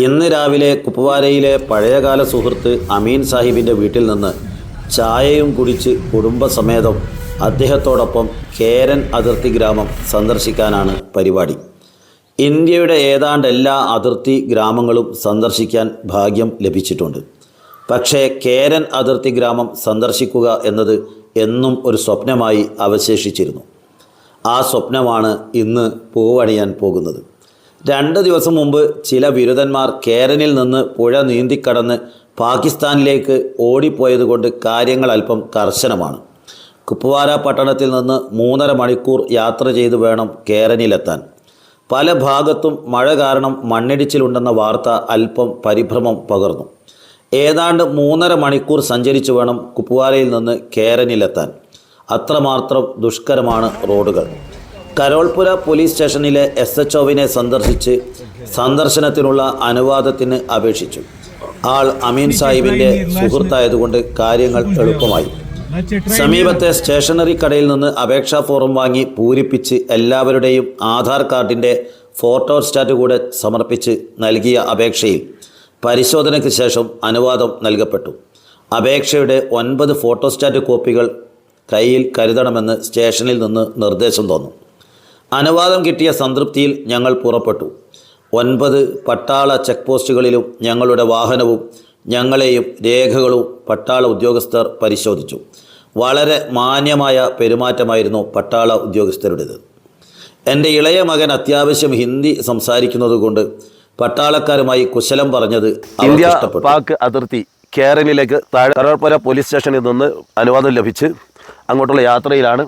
ഇന്ന് രാവിലെ കുപ്പവാരയിലെ പഴയകാല സുഹൃത്ത് അമീൻ സാഹിബിന്റെ വീട്ടിൽ നിന്ന് ചായയും കുടിച്ച് കുടുംബസമേതം അദ്ദേഹത്തോടൊപ്പം കേരൻ അതിർത്തി ഗ്രാമം സന്ദർശിക്കാനാണ് പരിപാടി. ഇന്ത്യയുടെ ഏതാണ്ട് എല്ലാ അതിർത്തി ഗ്രാമങ്ങളും സന്ദർശിക്കാൻ ഭാഗ്യം ലഭിച്ചിട്ടുണ്ട്. പക്ഷേ കേരൻ അതിർത്തി ഗ്രാമം സന്ദർശിക്കുക എന്നത് എന്നും ഒരു സ്വപ്നമായി അവശേഷിച്ചിരുന്നു. ആ സ്വപ്നമാണ് ഇന്ന് പൂവണിയാൻ പോകുന്നത്. രണ്ട് ദിവസം മുമ്പ് ചില ബിരുദന്മാർ കേരനിൽ നിന്ന് പുഴ നീന്തിക്കടന്ന് പാകിസ്ഥാനിലേക്ക് ഓടിപ്പോയതുകൊണ്ട് കാര്യങ്ങൾ അല്പം കർശനമാണ്. കുപ്വാര പട്ടണത്തിൽ നിന്ന് മൂന്നര മണിക്കൂർ യാത്ര ചെയ്ത് വേണം കേരനിലെത്താൻ. പല ഭാഗത്തും മഴ കാരണം മണ്ണിടിച്ചിലുണ്ടെന്ന വാർത്ത അല്പം പരിഭ്രമം പകർന്നു. ഏതാണ്ട് മൂന്നര മണിക്കൂർ സഞ്ചരിച്ചു വേണം കുപ്വാരയിൽ നിന്ന് കേരനിലെത്താൻ. അത്രമാത്രം ദുഷ്കരമാണ് റോഡുകൾ. കരോൾപുര പോലീസ് സ്റ്റേഷനിലെ എസ് എച്ച് ഒവിനെ സന്ദർശിച്ച് സന്ദർശനത്തിനുള്ള അനുവാദത്തിന് അപേക്ഷിച്ചു. ആൾ അമീൻ സാഹിബിന്റെ സുഹൃത്തായതുകൊണ്ട് കാര്യങ്ങൾ എളുപ്പമായി. സമീപത്തെ സ്റ്റേഷനറി കടയിൽ നിന്ന് അപേക്ഷാ ഫോറം വാങ്ങി പൂരിപ്പിച്ച് എല്ലാവരുടെയും ആധാർ കാർഡിന്റെ ഫോട്ടോ സ്റ്റാറ്റ് കൂടെ സമർപ്പിച്ച് നൽകിയ അപേക്ഷയിൽ പരിശോധനയ്ക്ക് ശേഷം അനുവാദം നൽകപ്പെട്ടു. അപേക്ഷയുടെ ഒൻപത് ഫോട്ടോസ്റ്റാറ്റ് കോപ്പികൾ കയ്യിൽ കരുതണമെന്ന് സ്റ്റേഷനിൽ നിന്ന് നിർദ്ദേശം തന്നു. അനുവാദം കിട്ടിയ സംതൃപ്തിയിൽ ഞങ്ങൾ പുറപ്പെട്ടു. ഒൻപത് പട്ടാള ചെക്ക് പോസ്റ്റുകളിലും ഞങ്ങളുടെ വാഹനവും ഞങ്ങളെയും രേഖകളും പട്ടാള ഉദ്യോഗസ്ഥർ പരിശോധിച്ചു. വളരെ മാന്യമായ പെരുമാറ്റമായിരുന്നു പട്ടാള ഉദ്യോഗസ്ഥരുടേത്. എന്റെ ഇളയ മകൻ അത്യാവശ്യം ഹിന്ദി സംസാരിക്കുന്നതുകൊണ്ട് പട്ടാളക്കാരുമായി കുശലം പറഞ്ഞത് ഇന്ത്യ പാക് അതിർത്തി കേരളിലേക്ക് താഴെ കരോൾപ്പുര പോലീസ് സ്റ്റേഷനിൽ നിന്ന് അനുവാദം ലഭിച്ച് അങ്ങോട്ടുള്ള യാത്രയിലാണ്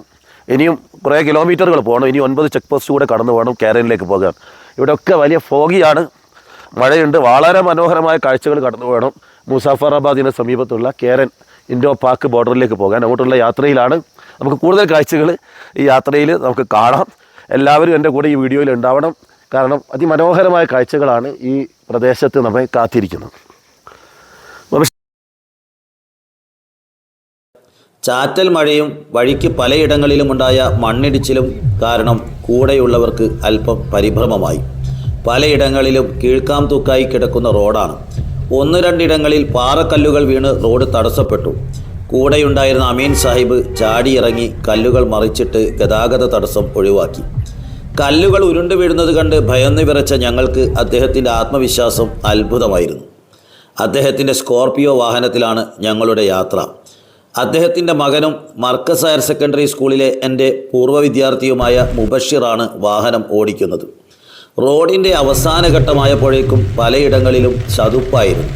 ഇനിയും കുറേ കിലോമീറ്ററുകൾ പോകണം. ഇനി ഒൻപത് ചെക്ക് പോസ്റ്റ് കൂടെ കടന്നു പോകണം കേരളയിലേക്ക് പോകാൻ. ഇവിടെയൊക്കെ വലിയ ഫോഗിയാണ്. മഴയുണ്ട്. വളരെ മനോഹരമായ കാഴ്ചകൾ കടന്നു പോകണം മുസാഫറാബാദിന് സമീപത്തുള്ള കേരൻ ഇൻഡോ പാക് ബോർഡറിലേക്ക് പോകാൻ. അങ്ങോട്ടുള്ള യാത്രയിലാണ് നമുക്ക് കൂടുതൽ കാഴ്ചകൾ ഈ യാത്രയിൽ നമുക്ക് കാണാം. എല്ലാവരും എന്റെ കൂടെ ഈ വീഡിയോയിൽ ഉണ്ടാവണം. കാരണം അതിമനോഹരമായ കാഴ്ചകളാണ് ഈ പ്രദേശത്ത് നമ്മെ കാത്തിരിക്കുന്നത്. ചാറ്റൽ മഴയും വഴിക്ക് പലയിടങ്ങളിലുമുണ്ടായ മണ്ണിടിച്ചിലും കാരണം കൂടെയുള്ളവർക്ക് അല്പം പരിഭ്രമമായി. പലയിടങ്ങളിലും കീഴ്ക്കാം തൂക്കായി കിടക്കുന്ന റോഡാണ്. ഒന്ന് രണ്ടിടങ്ങളിൽ പാറക്കല്ലുകൾ വീണ് റോഡ് തടസ്സപ്പെട്ടു. കൂടെയുണ്ടായിരുന്ന അമീൻ സാഹിബ് ചാടിയിറങ്ങി കല്ലുകൾ മറിച്ചിട്ട് ഗതാഗത തടസ്സം ഒഴിവാക്കി. കല്ലുകൾ ഉരുണ്ടു വീഴുന്നത് കണ്ട് ഭയന്ന് വിറച്ച ഞങ്ങൾക്ക് അദ്ദേഹത്തിന്റെ ആത്മവിശ്വാസം അത്ഭുതമായിരുന്നു. അദ്ദേഹത്തിന്റെ സ്കോർപിയോ വാഹനത്തിലാണ് ഞങ്ങളുടെ യാത്ര. അദ്ദേഹത്തിന്റെ മകനും മർക്കസ് ഹയർ സെക്കൻഡറി സ്കൂളിലെ എന്റെ പൂർവ വിദ്യാർത്ഥിയുമായ മുബഷിറാണ് വാഹനം ഓടിക്കുന്നത്. റോഡിന്റെ അവസാന ഘട്ടമായപ്പോഴേക്കും പലയിടങ്ങളിലും ചതുപ്പായിരുന്നു.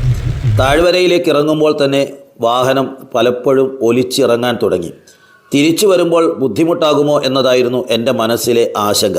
താഴ്വരയിലേക്ക് ഇറങ്ങുമ്പോൾ തന്നെ വാഹനം പലപ്പോഴും ഒലിച്ചിറങ്ങാൻ തുടങ്ങി. തിരിച്ചു വരുമ്പോൾ ബുദ്ധിമുട്ടാകുമോ എന്നതായിരുന്നു എന്റെ മനസ്സിലെ ആശങ്ക.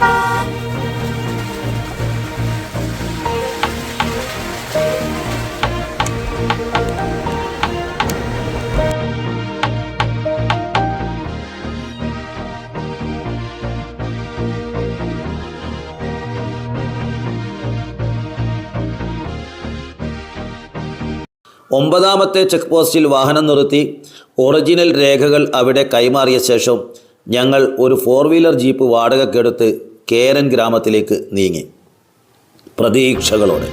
Bye. ഒമ്പതാമത്തെ ചെക്ക് പോസ്റ്റിൽ വാഹനം നിർത്തി ഒറിജിനൽ രേഖകൾ അവിടെ കൈമാറിയ ശേഷം ഞങ്ങൾ ഒരു ഫോർ വീലർ ജീപ്പ് വാടകയ്ക്കെടുത്ത് കേരൻ ഗ്രാമത്തിലേക്ക് നീങ്ങി. പ്രതീക്ഷകളോടെ.